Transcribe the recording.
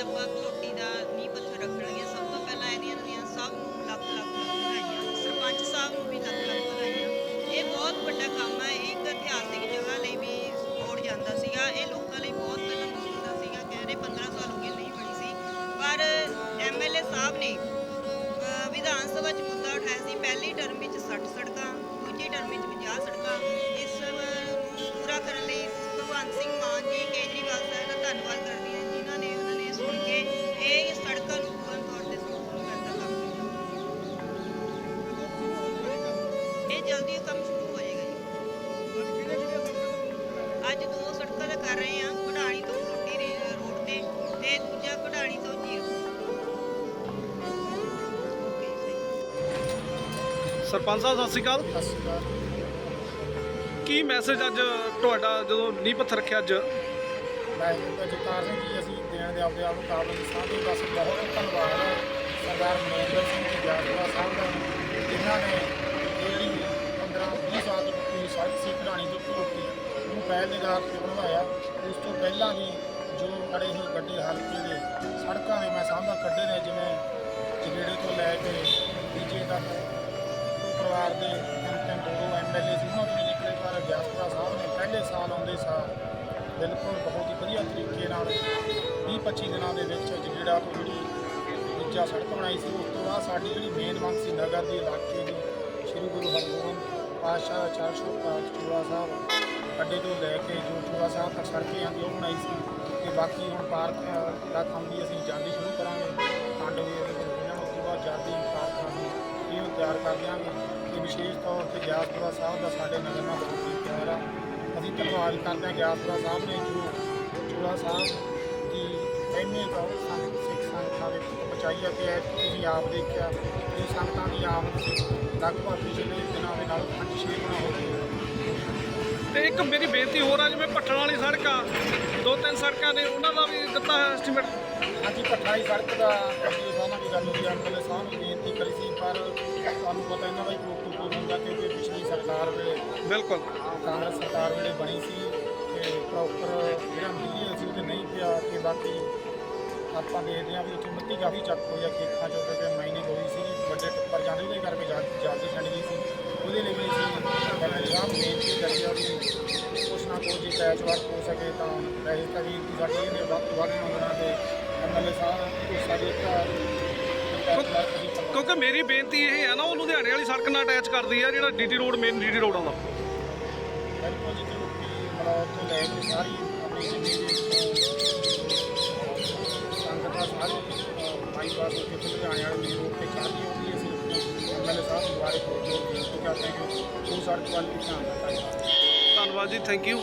ਤੇ ਆਪਾਂ ਦਾ ਨੀਂਹ ਪੱਥਰ ਰੱਖਣਗੇ ਸਭ ਤੋਂ ਪਹਿਲਾਂ ਇਹਦੀਆਂ ਦੀਆਂ ਸਭ ਨੂੰ ਲੱਖ ਲੱਖ ਵਧਾਈਆਂ। ਸਰਪੰਚ ਸਾਹਿਬ ਨੂੰ ਵੀ ਲੱਖ ਲੱਖ ਵਧਾਈਆਂ। ਇਹ ਬਹੁਤ ਵੱਡਾ ਕੰਮ ਹੈ ਇਹ ਇੱਕ ਇਤਿਹਾਸਿਕ ਜਗ੍ਹਾ ਲਈ ਵੀ ਮੋੜ ਜਾਂਦਾ ਸੀਗਾ। ਇਹ ਲੋਕਾਂ ਲਈ ਬਹੁਤ ਪਹਿਲਾਂ ਮੁਸ਼ਕਿਲ ਸੀਗਾ। ਕਹਿ ਰਹੇ 15 ਸਾਲ ਹੋ ਗਏ ਨਹੀਂ ਬਣੀ ਸੀ। ਪਰ ਐਮਐਲਏ ਸਾਹਿਬ ਨੇ ਵਿਧਾਨ ਸਭਾ 'ਚ ਮੁੱਦਾ ਉਠਾਇਆ ਸੀ। ਪਹਿਲੀ ਟਰਮ ਵਿੱਚ 60 ਸੜਕਾਂ, ਦੂਜੀ ਟਰਮ ਵਿੱਚ 50 ਸੜਕਾਂ। ਇਸ ਨੂੰ ਪੂਰਾ ਕਰਨ ਲਈ ਭਗਵੰਤ ਸਿੰਘ ਮਾਨ ਜੀ ਕੇਜਰੀਵਾਲ ਸਾਹਿਬ ਦਾ ਧੰਨਵਾਦ ਕਰਦੇ ਇਹ ਜਲਦੀ ਕੰਮ ਸ਼ੁਰੂ ਹੋ ਜਾਏਗਾ ਜੀ। ਅੱਜ ਦੋ ਸੜਕਾਂ ਦਾ ਕਰ ਰਹੇ ਹਾਂ ਕਢਾਣੀ ਤੋਂ ਮੋਟੀ ਰੇ- ਰੋਡ ਤੇ ਤੇ ਦੂਜਾ ਕਢਾਣੀ ਤੋਂ ਜੀਰੋ। ਸਰਪੰਚ ਸਾਹਿਬ ਸਤਿ ਸ਼੍ਰੀ ਅਕਾਲ। ਸਤਿ ਸ਼੍ਰੀ ਅਕਾਲ। ਕੀ ਮੈਸੇਜ ਅੱਜ ਤੁਹਾਡਾ ਜਦੋਂ ਨੀਂਹ ਪੱਥਰ ਰੱਖਿਆ ਅੱਜ? ਮੈਂ ਜਗਤਾਰ ਸਿੰਘ ਜੀ ਅਸੀਂ ਦੇਣ ਦੇ ਆਪਦੇ ਆਪ ਨੂੰ ਕਾਬਲ ਸਾਂਝੇ ਬਸ ਬਹੁਤ ਧੰਨਵਾਦ। ਹੈ ਸਰਦਾਰ ਮਨਿੰਦਰ ਸਿੰਘ ਜੀ ਜਾਗਵਾ ਸਾਹਿਬ ਦਾ ਜਿਨ੍ਹਾਂ ਨੇ 15 20 ਸਾਲ ਤੋਂ ਟੁੱਟੀ ਸੜਕ ਸੀ ਘਰਾਣੀ ਤੋਂ ਟੁੱਟੀ ਨੂੰ ਪਹਿਲ ਨਿਗਾਹ ਤੇ ਬਣਵਾਇਆ। ਉਸ ਤੋਂ ਪਹਿਲਾਂ ਵੀ ਜੋ ਅੜੇ ਹੀ ਵੱਡੇ ਹਲਕੇ ਦੇ ਸੜਕਾਂ ਦੇ ਮੈਂ ਸਾਹਮਣਾ ਕੱਢੇ ਨੇ, ਜਿਵੇਂ ਚਿਗੜੇ ਤੋਂ ਲੈ ਕੇ ਡੀਜੇ ਤੱਕ ਪਰਿਵਾਰ ਦੇ ਤਿੰਨ ਤਿੰਨ ਦੋ ਐਮਐਲਏ ਸੀ, ਉਹਨਾਂ ਤੋਂ ਵੀ ਨਿਕਲੇ ਪਰ ਗਿਆਸਪੁਰਾ ਸਾਹਿਬ ਨੇ ਪਹਿਲੇ ਸਾਲ ਆਉਂਦੇ ਸਾਲ ਬਿਲਕੁਲ ਬਹੁਤ ਹੀ ਵਧੀਆ ਤਰੀਕੇ ਨਾਲ 20 25 ਦਿਨਾਂ ਦੇ ਵਿੱਚ ਜਿਹੜਾ ਤੋਂ ਜਿਹੜੀ ਦੂਜਾ ਸੜਕ ਬਣਾਈ ਸੀ, ਉਸ ਤੋਂ ਬਾਅਦ ਸਾਡੀ ਜਿਹੜੀ ਮੇਨ ਮੰਗ ਸੀ ਨਗਰ ਦੇ ਇਲਾਕੇ ਦੀ, ਸ਼੍ਰੀ ਗੁਰੂ ਹਰਗੋਬਿੰਦ ਪਾਤਸ਼ਾਹ ਚਾਰ ਸੌ ਪਾਤ ਚੂੜਾ ਸਾਹਿਬ ਅੱਡੇ ਤੋਂ ਲੈ ਕੇ ਜੋ ਚੂੜਾ ਸਾਹਿਬ ਤੱਕ ਸੜਕ ਜਾਂਦੀ ਉਹ ਬਣਾਈ ਸੀ ਤੇ ਬਾਕੀ ਹੁਣ ਪਾਰਕ ਦਾ ਕੰਮ ਵੀ ਅਸੀਂ ਜਲਦੀ ਸ਼ੁਰੂ ਕਰਾਂਗੇ। ਕਾਂਡੇ ਦੇ ਇਹਨਾਂ ਉਸ ਤੋਂ ਬਾਅਦ ਜਲਦੀ ਪਾਰਕਾਂ ਨੂੰ ਇਹ ਤਿਆਰ ਕਰ ਦਿਆਂਗੇ ਤੇ ਵਿਸ਼ੇਸ਼ ਤੌਰ ਤੇ ਗਿਆਸਪੁਰਾ ਸਾਹਿਬ ਦਾ ਸਾਡੇ ਨਗਰ ਨਾਲ ਬਹੁਤ ਹੀ ਪਿਆਰ ਆ। ਅਸੀਂ ਧੰਨਵਾਦ ਕਰਦੇ ਹਾਂ ਗਿਆਸਪੁਰਾ ਸਾਹਿਬ ਨੇ ਜੋ ਚੂੜਾ ਸਾਹਿਬ ਦੀ ਇੰਨੇ ਤੋਂ ਸੰਗਤ ਸਿੱਖ ਸੰਗਤਾਂ ਵਿੱਚ ਪਹੁੰਚਾਈ ਹੈ ਤੇ ਇਹ ਤੁਸੀਂ ਆਪ ਦੇਖਿਆ ਕਿ ਸੰਗਤਾਂ ਦੀ ਆਮਦ ਸੀ ਲਗਭਗ ਪਿਛਲੇ ਦਿਨਾਂ ਦੇ ਨਾਲ 5-6 ਗੁਣਾ ਹੋ ਗਈ ਤੇ ਇੱਕ ਮੇਰੀ ਬੇਨਤੀ ਹੋਰ ਆ ਜਿਵੇਂ ਪੱਠਣ ਵਾਲੀ ਸੜਕ ਆ ਦੋ ਤਿੰਨ ਸੜਕਾਂ ਨੇ ਉਹਨਾਂ ਦਾ ਵੀ ਦਿੱਤਾ ਹੈ ਐਸਟੀਮੇਟ ਹਾਂਜੀ ਪਠਾਈ ਸੜਕ ਦਾ ਅਸੀਂ ਸਾਹਮਣੇ ਵੀ ਗੱਲ ਹੋਈ ਐਮਐਲਏ ਸਾਹਿਬ ਨੂੰ ਬੇਨਤੀ ਕਰੀ ਸੀ ਪਰ ਤੁਹਾਨੂੰ ਪਤਾ ਇਹਨਾਂ ਦਾ ਹੀ ਪ੍ਰੋਟੋਕੋਲ ਹੁੰਦਾ ਕਿਉਂਕਿ ਪਿਛਲੀ ਸਰਕਾਰ ਵੇਲੇ ਬਿਲਕੁਲ। ਕਾਂਗਰਸ ਸਰਕਾਰ ਵੇਲੇ ਬਣੀ ਸੀ ਤੇ ਪ੍ਰੋਪਰ ਜਿਹੜਾ ਮੀਡੀਆ ਸੀ ਉਹਦੇ ਨਹੀਂ ਪਿਆ ਤੇ ਬਾਕੀ ਆਪਾਂ ਦੇਖਦੇ ਹਾਂ ਵੀ ਉੱਥੇ ਮਿੱਟੀ ਕਾਫੀ ਚੱਕ ਹੋਈ ਆ ਖੇਤਾਂ ਚੋਂ ਤੇ ਮਾਈਨਿੰਗ ਹੋਈ ਸੀ ਵੱਡੇ ਟੱਪਰ ਜਾਂਦੇ ਉਹਦੇ ਕਰਕੇ ਜਲ- ਜਲਦੀ ਛੱਡ ਗਈ ਸੀ। ਉਹਦੇ ਲਈ ਵੀ ਸਾਹਿਬ ਨੂੰ ਬੇਨਤੀ ਕਰੀ ਆ ਵੀ ਕੁਛ ਨਾ ਕੁਛ ਜੇ ਪੈਚ ਵਰਕ ਹੋ ਸਕੇ ਤਾਂ ਵੈਸੇ ਤਾਂ ਜੀ ਸਾਡੀ ਇਹਨੇ ਵੱਧ ਤੋਂ ਵੱਧ ਮੰਗਣਾ ਤੇ ਐਮਐਲਏ ਸਾਹਿਬ ਕੋਈ ਸਾਡੇ ਇੱਕ ਕਿਉਂਕਿ ਮੇਰੀ ਬੇਨਤੀ ਇਹ ਹੈ ਨਾ ਉਹ ਲੁਧਿਆਣੇ ਵਾਲੀ ਸੜਕ ਨਾਲ ਅਟੈਚ ਕਰਦੀ ਆ ਜਿਹੜਾ DT road main DT road ਆਉਂਦਾ ਬਿਲਕੁਲ ਜੀ ਲੋਕੀ ਮਤਲਬ ਤੋਂ ਲੈ ਕੇ ਸਾਰੀ ਆਪਣੀ ਜ਼ਿੰਦਗੀ ਸੰਗਤ ਦਾ ਬਾਈਪਾਸ ਹੋ ਕੇ ਫਿਰ ਲੁਧਿਆਣੇ ਵਾਲੇ ਮੇਨ ਰੋਡ ਤੇ ਚੱਲਦੀ ਹੋਊਗੀ ਅਸੀਂ। ਐਮਐਲਏ ਸਾਹਿਬ ਨੂੰ ਦੁਆਰੇ ਕੋਲ ਬੇਨਤੀ ਕਰਦੇ ਹਾਂ ਕਿ ਉਹ ਸੜਕ ਵੱਲ ਧਿਆਨ ਦਿੱਤਾ ਜਾਵੇ ਧੰਨਵਾਦ ਜੀ ਥੈਂਕ ਯੂ